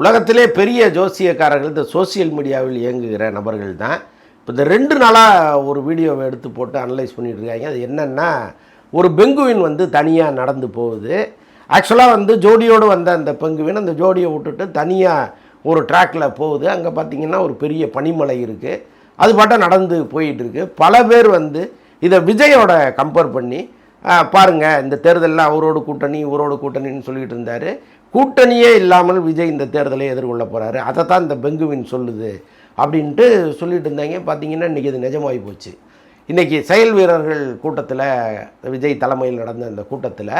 உலகத்திலே பெரிய ஜோசியக்காரர்கள் இந்த சோசியல் மீடியாவில் இயங்குகிற நபர்கள் தான். இப்போ இந்த ரெண்டு நாளாக ஒரு வீடியோவை எடுத்து போட்டு அனலைஸ் பண்ணிகிட்டு இருக்காங்க. அது என்னென்னா ஒரு பெங்குவின் வந்து தனியாக நடந்து போகுது. ஆக்சுவலாக வந்து ஜோடியோடு வந்த அந்த பெங்குவின் அந்த ஜோடியை விட்டுட்டு தனியாக ஒரு ட்ராக்கில் போகுது. அங்கே பார்த்தீங்கன்னா ஒரு பெரிய பனிமலை இருக்குது அது பாட்ட நடந்து போயிட்டுருக்கு பல பேர் வந்து இதை விஜயோட கம்பேர் பண்ணி பாருங்கள் இந்த தேர்தலில் அவரோட கூட்டணி இவரோட கூட்டணின்னு சொல்லிகிட்டு இருந்தார். கூட்டணியே இல்லாமல் விஜய் இந்த தேர்தலை எதிர்கொள்ள போகிறாரு அதை தான் இந்த பெங்குவின் சொல்லுது அப்படின்ட்டு சொல்லிட்டு இருந்தாங்க. பார்த்தீங்கன்னா இன்றைக்கி இது நிஜமாகி போச்சு. இன்றைக்கி செயல் வீரர்கள் கூட்டத்தில் விஜய் தலைமையில் நடந்த அந்த கூட்டத்தில்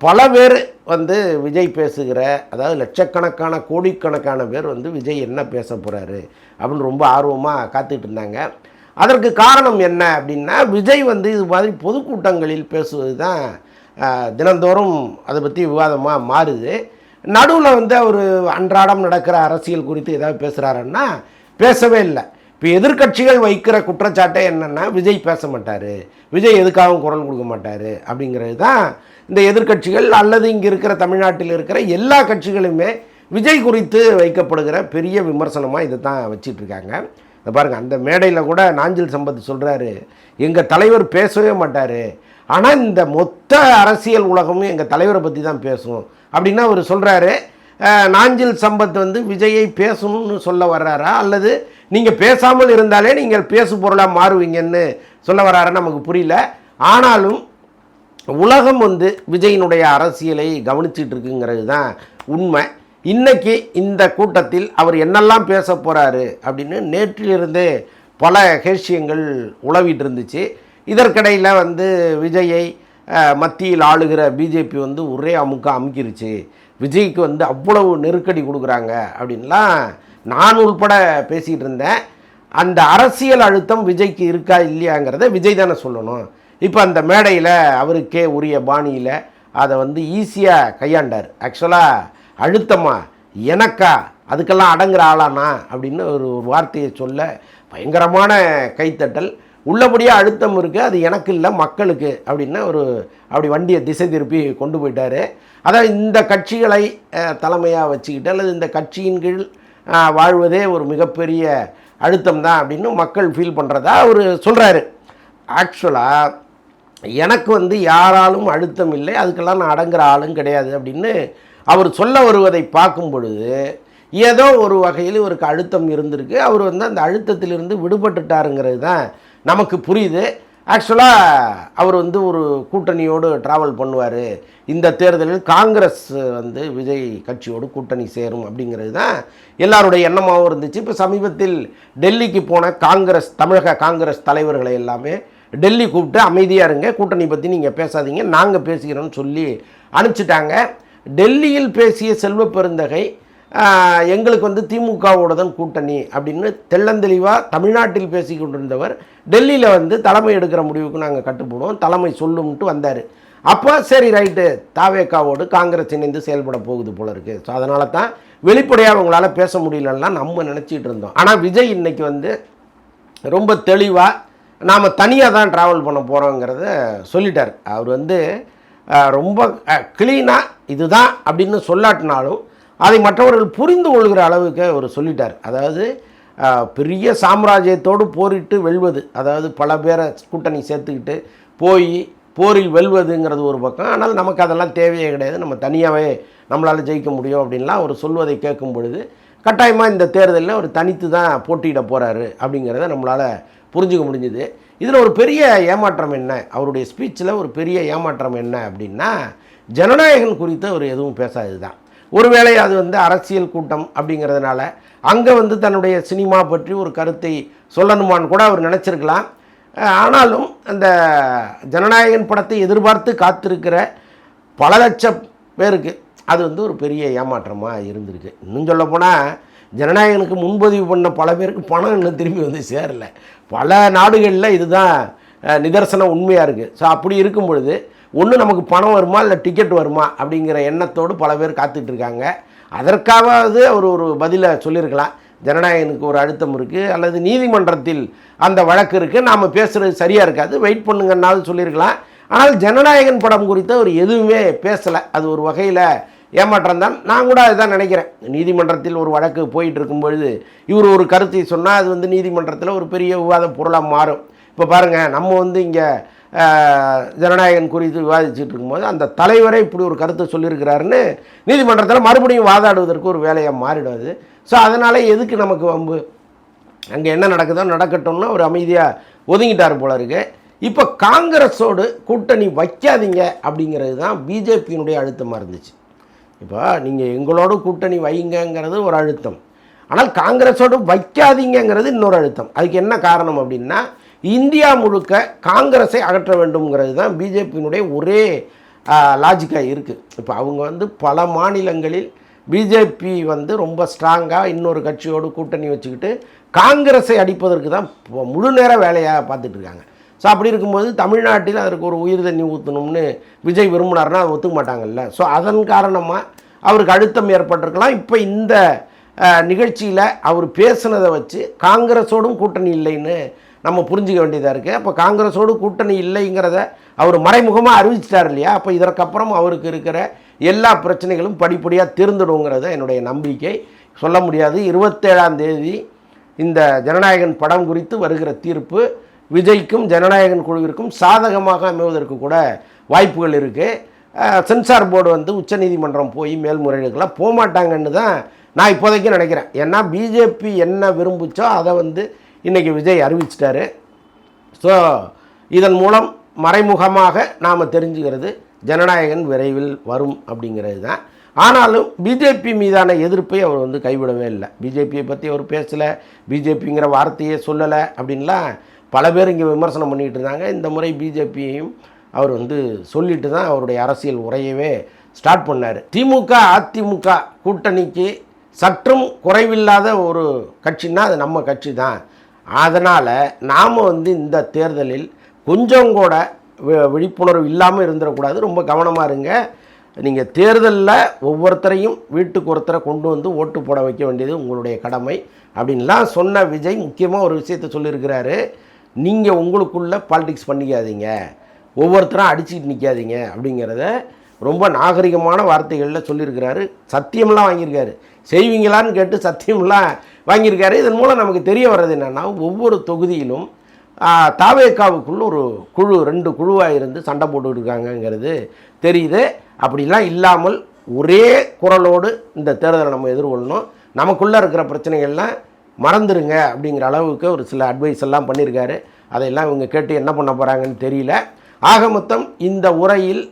பல பேர் வந்து விஜய் பேசுகிற அதாவது லட்சக்கணக்கான கோடிக்கணக்கான பேர் வந்து விஜய் என்ன பேச போகிறாரு அப்படின்னு ரொம்ப ஆர்வமாக காத்துட்டு இருந்தாங்க. அதற்கு காரணம் என்ன அப்படின்னா விஜய் வந்து இது மாதிரி பொதுக்கூட்டங்களில் பேசுவது தான் தினந்தோறும் அதை பற்றி விவாதமாக மாறுது. நடுவில் வந்து அவர் அன்றாடம் நடக்கிற அரசியல் குறித்து ஏதாவது பேசுகிறாருன்னா பேசவே இல்லை. இப்போ எதிர்க்கட்சிகள் வைக்கிற குற்றச்சாட்டே என்னென்னா விஜய் பேச மாட்டார். விஜய் எதுக்காகவும் குரல் கொடுக்க மாட்டார் அப்படிங்கிறது தான் இந்த எதிர்க்கட்சிகள் அல்லது இங்கே இருக்கிற தமிழ்நாட்டில் இருக்கிற எல்லா கட்சிகளுமே விஜய் குறித்து வைக்கப்படுகிற பெரிய விமர்சனமாக இதை தான் வச்சிட்ருக்காங்க. இதை பாருங்கள் அந்த மேடையில் கூட நாஞ்சில் சம்பத் சொல்கிறாரு எங்கள் தலைவர் பேசவே மாட்டார். ஆனால் இந்த மொத்த அரசியல் உலகமும் எங்கள் தலைவரை பற்றி தான் பேசும் அப்படின்னு அவர் சொல்கிறாரு நாஞ்சில் சம்பத் வந்து விஜயை பேசணும்னு சொல்ல வர்றாரா? அல்லது நீங்கள் பேசாமல் இருந்தாலே நீங்கள் பேசு பொருளாக மாறுவீங்கன்னு சொல்ல வர்றாரா நமக்கு புரியல. ஆனாலும் உலகம் வந்து விஜயினுடைய அரசியலை கவனிச்சிட்டு இருக்குங்கிறது தான் உண்மை. இன்னைக்கு இந்த கூட்டத்தில் அவர் என்னெல்லாம் பேச போகிறாரு அப்படின்னு நேற்றிலிருந்தே பல ஹேஷியங்கள் உழவிட்டு இருந்துச்சு. இதற்கிடையில் வந்து விஜயை மத்தியில் ஆளுகிற பிஜேபி வந்து ஒரே அமுக்க அமுக்கிருச்சு. விஜய்க்கு வந்து அவ்வளவு நெருக்கடி கொடுக்குறாங்க அப்படின்லாம் நான் உள்பட பேசிகிட்டு இருந்தேன். அந்த அரசியல் அழுத்தம் விஜய்க்கு இருக்கா இல்லையாங்கிறத விஜய் தானே சொல்லணும். இப்போ அந்த மேடையில் அவருக்கே உரிய பாணியில் அதை வந்து ஈஸியாக கையாண்டார். ஆக்சுவலாக அழுத்தமா எனக்கா அதுக்கெல்லாம் அடங்குற ஆளானா அப்படின்னு ஒரு வார்த்தையை சொல்ல பயங்கரமான கைத்தட்டல். உள்ளபடியாக அழுத்தம் இருக்குது அது எனக்கு இல்லை மக்களுக்கு அப்படின்னு ஒரு அப்படி வண்டியை திசை திருப்பி கொண்டு போயிட்டார். அதாவது இந்த கட்சிகளை தலைமையாக வச்சுக்கிட்டு அல்லது இந்த கட்சியின் கீழ் வாழ்வதே ஒரு மிகப்பெரிய அழுத்தம் தான் அப்படின்னு மக்கள் ஃபீல் பண்ணுறதா அவர் சொல்கிறாரு ஆக்சுவலாக எனக்கு வந்து யாராலும் அழுத்தம் இல்லை அதுக்கெல்லாம் நான் அடங்குற ஆளும் கிடையாது அப்படின்னு அவர் சொல்ல வருவதை பார்க்கும் பொழுது ஏதோ ஒரு வகையில் இவருக்கு அழுத்தம் இருந்திருக்கு. அவர் வந்து அந்த அழுத்தத்திலிருந்து விடுபட்டுட்டாருங்கிறது தான் நமக்கு புரியுது. ஆக்சுவலாக அவர் வந்து ஒரு கூட்டணியோடு ட்ராவல் பண்ணுவார். இந்த தேர்தலில் காங்கிரஸ் வந்து விஜய் கட்சியோடு கூட்டணி சேரும் அப்படிங்கிறது தான் எல்லாருடைய எண்ணமாகவும் இருந்துச்சு. இப்போ சமீபத்தில் டெல்லிக்கு போன காங்கிரஸ் தமிழக காங்கிரஸ் தலைவர்களை எல்லாமே டெல்லி கூப்பிட்டு அமைதியாக இருங்க கூட்டணி பற்றி நீங்கள் பேசாதீங்க நாங்கள் பேசுகிறோம்னு சொல்லி அனுப்பிச்சிட்டாங்க. டெல்லியில் பேசிய செல்வ பெருந்தகை எங்களுக்கு வந்து திமுகவோட தான் கூட்டணி அப்படின்னு தெள்ளந்தெளிவாக தமிழ்நாட்டில் பேசி கொண்டிருந்தவர் டெல்லியில் வந்து தலைமை எடுக்கிற முடிவுக்கு நாங்கள் கட்டுப்படுவோம். தலைமை சொல்லும்ட்டு வந்தார். அப்போ சரி ரைட்டு தாவேக்காவோடு காங்கிரஸ் இணைந்து செயல்பட போகுது போல இருக்குது ஸோ அதனால தான் வெளிப்படையாக அவங்களால பேச முடியலன்னா நம்ம நினச்சிட்டு இருந்தோம். ஆனால் விஜய் இன்னைக்கு வந்து ரொம்ப தெளிவாக நாம் தனியாக தான் ட்ராவல் பண்ண போகிறோங்கிறத சொல்லிட்டார். அவர் வந்து ரொம்ப க்ளீனாக இதுதான் அப்படின்னு சொல்லாட்டினாலும் அதை மற்றவர்கள் புரிந்து கொள்கிற அளவுக்கு அவர் சொல்லிட்டார். அதாவது பெரிய சாம்ராஜ்யத்தோடு போரிட்டு வெல்வது அதாவது பல பேரை கூட்டணி சேர்த்துக்கிட்டு போய் போரில் வெல்வதுங்கிறது ஒரு பக்கம். ஆனால் நமக்கு அதெல்லாம் தேவையே கிடையாது. நம்ம தனியாகவே நம்மளால் ஜெயிக்க முடியும் அப்படின்லாம் அவர் சொல்வதை கேட்கும் பொழுது கட்டாயமாக இந்த தேர்தலில் அவர் தனித்து தான் போட்டியிட போகிறாரு அப்படிங்கிறத நம்மளால் புரிஞ்சுக்க முடிஞ்சுது. இதில் ஒரு பெரிய ஏமாற்றம் என்ன? அவருடைய ஸ்பீச்சில் ஒரு பெரிய ஏமாற்றம் என்ன அப்படின்னா ஜனநாயகன் குறித்து அவர் எதுவும் பேசாதது தான் ஒருவேளை அது வந்து அரசியல் கூட்டம் அப்படிங்கிறதுனால அங்கே வந்து தன்னுடைய சினிமா பற்றி ஒரு கருத்தை சொல்லணுமான்னு கூட அவர் நினச்சிருக்கலாம். ஆனாலும் அந்த ஜனநாயகன் படத்தை எதிர்பார்த்து காத்திருக்கிற பல லட்சம் பேருக்கு அது வந்து ஒரு பெரிய ஏமாற்றமாக இருந்திருக்கு. இன்னும் சொல்லப்போனால் ஜனநாயகனுக்கு முன்பதிவு பண்ண பல பேருக்கு பணம் இன்னும் திரும்பி வந்து சேரல. பல நாடுகளில் இதுதான் நிதர்சனம் உண்மையாக இருக்குது ஸோ அப்படி இருக்கும் பொழுது ஒன்று நமக்கு பணம் வருமா இல்லை டிக்கெட் வருமா அப்படிங்கிற எண்ணத்தோடு பல பேர் காத்துட்ருக்காங்க அதற்காவது அவர் ஒரு பதிலை சொல்லியிருக்கலாம். ஜனநாயகனுக்கு ஒரு அழுத்தம் இருக்குது அல்லது நீதிமன்றத்தில் அந்த வழக்கு இருக்குது நாம் பேசுகிறது சரியாக இருக்காது. வெயிட் பண்ணுங்கன்னாலும் சொல்லியிருக்கலாம். ஆனால் ஜனநாயகன் படம் குறித்து அவர் எதுவுமே பேசலை. அது ஒரு வகையில் ஏமாற்றம் தான். நான் கூட அதுதான் நினைக்கிறேன். நீதிமன்றத்தில் ஒரு வழக்கு போயிட்டு இருக்கும் பொழுது இவர் ஒரு கருத்தை சொன்னால் அது வந்து நீதிமன்றத்தில் ஒரு பெரிய விவாத பொருளாக மாறும். இப்போ பாருங்கள் நம்ம வந்து இங்கே ஜனநாயகன் குறித்து விவாதிச்சுட்டு இருக்கும்போது அந்த தலைவரே இப்படி ஒரு கருத்தை சொல்லியிருக்கிறாருன்னு நீதிமன்றத்தில் மறுபடியும் வாதாடுவதற்கு ஒரு வேலையாக மாறிடுவது ஸோ அதனால் எதுக்கு நமக்கு வம்பு? அங்கே என்ன நடக்குதோ நடக்கட்டும்னு ஒரு அமைதியாக ஒதுங்கிட்டார் போல இருக்கு. இப்போ காங்கிரஸோடு கூட்டணி வைக்காதீங்க அப்படிங்கிறது தான் பிஜேபியினுடைய அழுத்தமாக இருந்துச்சு. இப்போ நீங்கள் எங்களோட கூட்டணி வைங்கங்கிறது ஒரு அழுத்தம். ஆனால் காங்கிரஸோடு வைக்காதீங்கங்கிறது இன்னொரு அழுத்தம். அதுக்கு என்ன காரணம் அப்படின்னா இந்தியா முழுக்க காங்கிரஸை அகற்ற வேண்டும்ங்கிறது தான் பிஜேபியினுடைய ஒரே லாஜிக்காக இருக்குது இப்போ அவங்க வந்து பல மாநிலங்களில் பிஜேபி வந்து ரொம்ப ஸ்ட்ராங்காக இன்னொரு கட்சியோடு கூட்டணி வச்சுக்கிட்டு காங்கிரஸை அடிப்பதற்கு தான் இப்போ முழு நேர வேலையாக பார்த்துட்டு இருக்காங்க. ஸோ அப்படி இருக்கும்போது தமிழ்நாட்டில் அதற்கு ஒரு உயிர் தண்ணி ஊற்றணும்னு விஜய் விரும்பினார்னா அதை ஒத்துக்க மாட்டாங்கல்ல. ஸோ அதன் காரணமாக அவருக்கு அழுத்தம் ஏற்பட்டிருக்கலாம். இப்போ இந்த நிகழ்ச்சியில் அவர் பேசுனதை வச்சு காங்கிரஸோடும் கூட்டணி இல்லைன்னு நம்ம புரிஞ்சிக்க வேண்டியதாக இருக்குது அப்போ காங்கிரஸோடு கூட்டணி இல்லைங்கிறத அவர் மறைமுகமாக அறிவிச்சிட்டார் இல்லையா? அப்போ இதற்கப்புறம் அவருக்கு இருக்கிற எல்லா பிரச்சனைகளும் படிப்படியாக தீர்ந்துடுங்கிறத என்னுடைய நம்பிக்கை. சொல்ல முடியாது. இருபத்தேழாம் தேதி இந்த ஜனநாயகன் படம் குறித்து வருகிற தீர்ப்பு விஜய்க்கும் ஜனநாயகன் குழுவிற்கும் சாதகமாக அமைவதற்கு கூட வாய்ப்புகள் இருக்குது சென்சார் போர்டு வந்து உச்சநீதிமன்றம் போய் மேல்முறையீடுக்கெல்லாம் போக மாட்டாங்கன்னு தான் நான் இப்போதைக்கு நினைக்கிறேன். ஏன்னா பிஜேபி என்ன விரும்புச்சோ அதை வந்து இன்றைக்கி விஜய் அறிவிச்சிட்டாரு. ஸோ இதன் மூலம் மறைமுகமாக நாம் தெரிஞ்சுக்கிறது ஜனநாயகன் விரைவில் வரும் அப்படிங்கிறது தான். ஆனாலும் பிஜேபி மீதான எதிர்ப்பை அவர் வந்து கைவிடவே இல்லை. பிஜேபியை பற்றி அவர் பேசலை பிஜேபிங்கிற வார்த்தையே சொல்லலை அப்படின்லாம் பல பேர் இங்கே விமர்சனம் பண்ணிகிட்டு இருந்தாங்க. இந்த முறை பிஜேபியையும் அவர் வந்து சொல்லிட்டு தான் அவருடைய அரசியல் உரையவே ஸ்டார்ட் பண்ணார். திமுக அதிமுக கூட்டணிக்கு சற்றும் குறைவில்லாத ஒரு கட்சின்னா அது நம்ம கட்சி தான். அதனால் நாம் வந்து இந்த தேர்தலில் கொஞ்சம் கூட விழிப்புணர்வு இல்லாமல் இருந்துடக்கூடாது ரொம்ப கவனமாக இருங்க. நீங்கள் தேர்தலில் ஒவ்வொருத்தரையும் வீட்டுக்கு ஒருத்தரை கொண்டு வந்து ஓட்டு போட வைக்க வேண்டியது உங்களுடைய கடமை. அப்படின்லாம் சொன்ன விஜய் முக்கியமாக ஒரு விஷயத்தை சொல்லியிருக்கிறாரு நீங்கள் உங்களுக்குள்ளே பாலிடிக்ஸ் பண்ணிக்காதீங்க. ஒவ்வொருத்தரும் அடிச்சுக்கிட்டு நிற்காதீங்க அப்படிங்கிறத ரொம்ப நாகரிகமான வார்த்தைகளில் சொல்லியிருக்கிறாரு. சத்தியம்லாம் வாங்கியிருக்காரு. செய்வீங்களான்னு கேட்டு சத்தியம்லாம் வாங்கியிருக்காரு. இதன் மூலம் நமக்கு தெரிய வர்றது என்னென்னா ஒவ்வொரு தொகுதியிலும் தாவேக்காவுக்குள்ள ஒரு குழு ரெண்டு குழுவாக இருந்து சண்டை போட்டுக்கிட்டு இருக்காங்கங்கிறது தெரியுது. அப்படிலாம் இல்லாமல் ஒரே குரலோடு இந்த தேர்தலை நம்ம எதிர்கொள்ளணும். நமக்குள்ளே இருக்கிற பிரச்சனைகள்லாம் மறந்துடுங்க அப்படிங்கிற அளவுக்கு ஒரு சில அட்வைஸ் எல்லாம் பண்ணியிருக்காரு. அதையெல்லாம் இவங்க கேட்டு என்ன பண்ண போகிறாங்கன்னு தெரியல. ஆக மொத்தம் இந்த உரையில்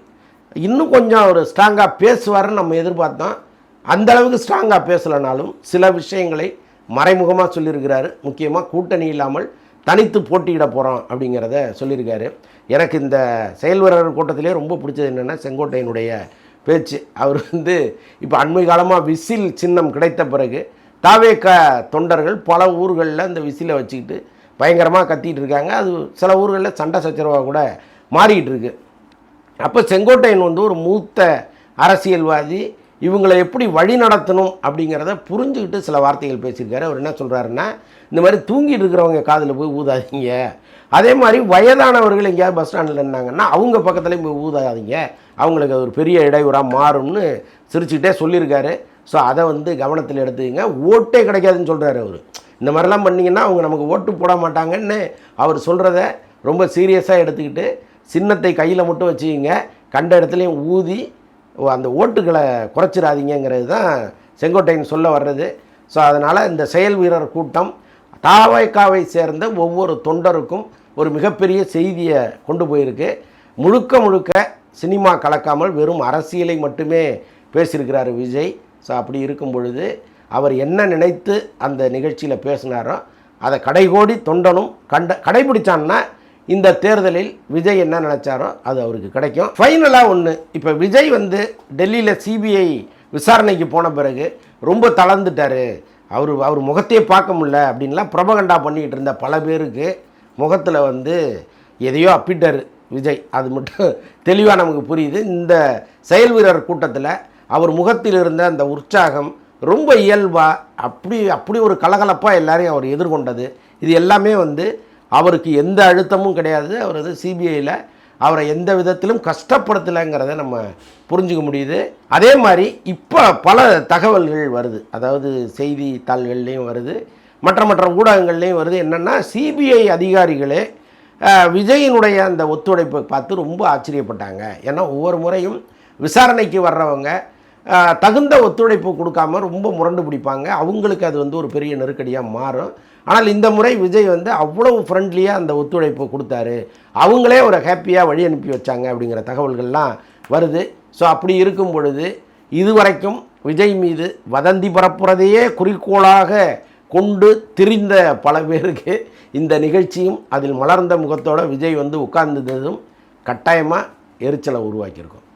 இன்னும் கொஞ்சம் அவர் ஸ்ட்ராங்காக பேசுவாருன்னு நம்ம எதிர்பார்த்தோம். அந்த அளவுக்கு ஸ்ட்ராங்காக பேசலைனாலும் சில விஷயங்களை மறைமுகமாக சொல்லியிருக்கிறாரு. முக்கியமாக கூட்டணி இல்லாமல் தனித்து போட்டியிட போகிறோம் அப்படிங்கிறத சொல்லியிருக்காரு. எனக்கு இந்த செயல்வரர் கூட்டத்திலே ரொம்ப பிடிச்சது என்னென்னா செங்கோட்டையனுடைய பேச்சு. அவர் வந்து இப்போ அண்மை காலமாக விசில் சின்னம் கிடைத்த பிறகு தாவேக்க தொண்டர்கள் பல ஊர்களில் இந்த விசிலை வச்சுக்கிட்டு பயங்கரமாக கத்திகிட்டு இருக்காங்க. அது சில ஊர்களில் சண்டை சச்சரவாக கூட மாறிக்கிட்டு இருக்குது அப்போ செங்கோட்டையன் வந்து ஒரு மூத்த அரசியல்வாதி இவங்களை எப்படி வழி நடத்தணும் அப்படிங்கிறத புரிஞ்சுக்கிட்டு சில வார்த்தைகள் பேசியிருக்காரு. அவர் என்ன சொல்கிறாருன்னா இந்த மாதிரி தூங்கிட்டு இருக்கிறவங்க காதில் போய் ஊதாதீங்க. அதே மாதிரி வயதானவர்கள் எங்கேயாவது பஸ் ஸ்டாண்டில் இருந்தாங்கன்னா அவங்க பக்கத்துலேயும் போய் ஊதாதீங்க. அவங்களுக்கு அது ஒரு பெரிய இடையூறாக மாறும்னு சிரிச்சுக்கிட்டே சொல்லியிருக்காரு. ஸோ அதை வந்து கவனத்தில் எடுத்துக்கங்க. ஓட்டே கிடைக்காதுன்னு சொல்கிறாரு அவர். இந்த மாதிரிலாம் பண்ணிங்கன்னா அவங்க நமக்கு ஓட்டு போட மாட்டாங்கன்னு அவர் சொல்கிறத ரொம்ப சீரியஸாக எடுத்துக்கிட்டு சின்னத்தை கையில் மட்டும் வச்சுக்கிங்க. கண்ட இடத்துலையும் ஊதி அந்த ஓட்டுகளை குறைச்சிடாதீங்கிறது தான் செங்கோட்டையன் சொல்ல வர்றது. ஸோ அதனால் இந்த செயல் வீரர் கூட்டம் தாவைக்காவை சேர்ந்த ஒவ்வொரு தொண்டருக்கும் ஒரு மிகப்பெரிய செய்தியை கொண்டு போயிருக்கு. முழுக்க முழுக்க சினிமா கலக்காமல் வெறும் அரசியலை மட்டுமே பேசியிருக்கிறார் விஜய். ஸோ அப்படி இருக்கும் பொழுது அவர் என்ன நினைத்து அந்த நிகழ்ச்சியில் பேசினாரோ அதை கடைகோடி தொண்டனும் கண்ட கடைபிடிச்சான்னா இந்த தேர்தலில் விஜய் என்ன நினச்சாரோ அது அவருக்கு கிடைக்கும். ஃபைனலாக ஒன்று இப்போ விஜய் வந்து டெல்லியில் சிபிஐ விசாரணைக்கு போன பிறகு ரொம்ப தளர்ந்துட்டார். அவர் அவர் முகத்தையே பார்க்க முடில அப்படின்லாம் பிரபகண்டா பண்ணிக்கிட்டு இருந்த பல பேருக்கு முகத்தில் வந்து எதையோ அப்பிட்டார் விஜய். அது மட்டும் தெளிவாக நமக்கு புரியுது. இந்த செயல் வீரர் கூட்டத்தில் அவர் முகத்தில் இருந்த அந்த உற்சாகம் ரொம்ப இயல்பாக அப்படி அப்படி ஒரு கலகலப்பாக எல்லாரையும் அவர் எதிர்கொண்டது. இது எல்லாமே வந்து அவருக்கு எந்த அழுத்தமும் கிடையாது. அவர் வந்து சிபிஐயில் அவரை எந்த விதத்திலும் கஷ்டப்படுத்தலைங்கிறத நம்ம புரிஞ்சுக்க முடியுது. அதே மாதிரி இப்போ பல தகவல்கள் வருது. அதாவது செய்தித்தாள்கள்லேயும் வருது. மற்ற மற்ற ஊடகங்கள்லேயும் வருது. என்னென்னா சிபிஐ அதிகாரிகளே விஜயினுடைய அந்த ஒத்துழைப்பை பார்த்து ரொம்ப ஆச்சரியப்பட்டாங்க. ஏன்னா ஒவ்வொரு முறையும் விசாரணைக்கு வர்றவங்க தகுந்த ஒத்துழைப்பு கொடுக்காம ரொம்ப முரண்டு பிடிப்பாங்க. அவங்களுக்கு அது வந்து ஒரு பெரிய நெருக்கடியாக மாறும். ஆனால் இந்த முறை விஜய் வந்து அவ்வளவு ஃப்ரெண்ட்லியாக அந்த ஒத்துழைப்பு கொடுத்தாரு. அவங்களே ஒரு ஹாப்பியாக வழி அனுப்பி வச்சாங்க அப்படிங்கிற தகவல்கள்லாம் வருது. ஸோ அப்படி இருக்கும் பொழுது இதுவரைக்கும் விஜய் மீது வதந்தி பரப்புறதையே குறிக்கோளாக கொண்டு திரிந்த பல பேருக்கு இந்த நிகழ்ச்சியும் அதில் மலர்ந்த முகத்தோட விஜய் வந்து உட்கார்ந்ததும் கட்டாயமாக எரிச்சலை உருவாக்கியிருக்கும்.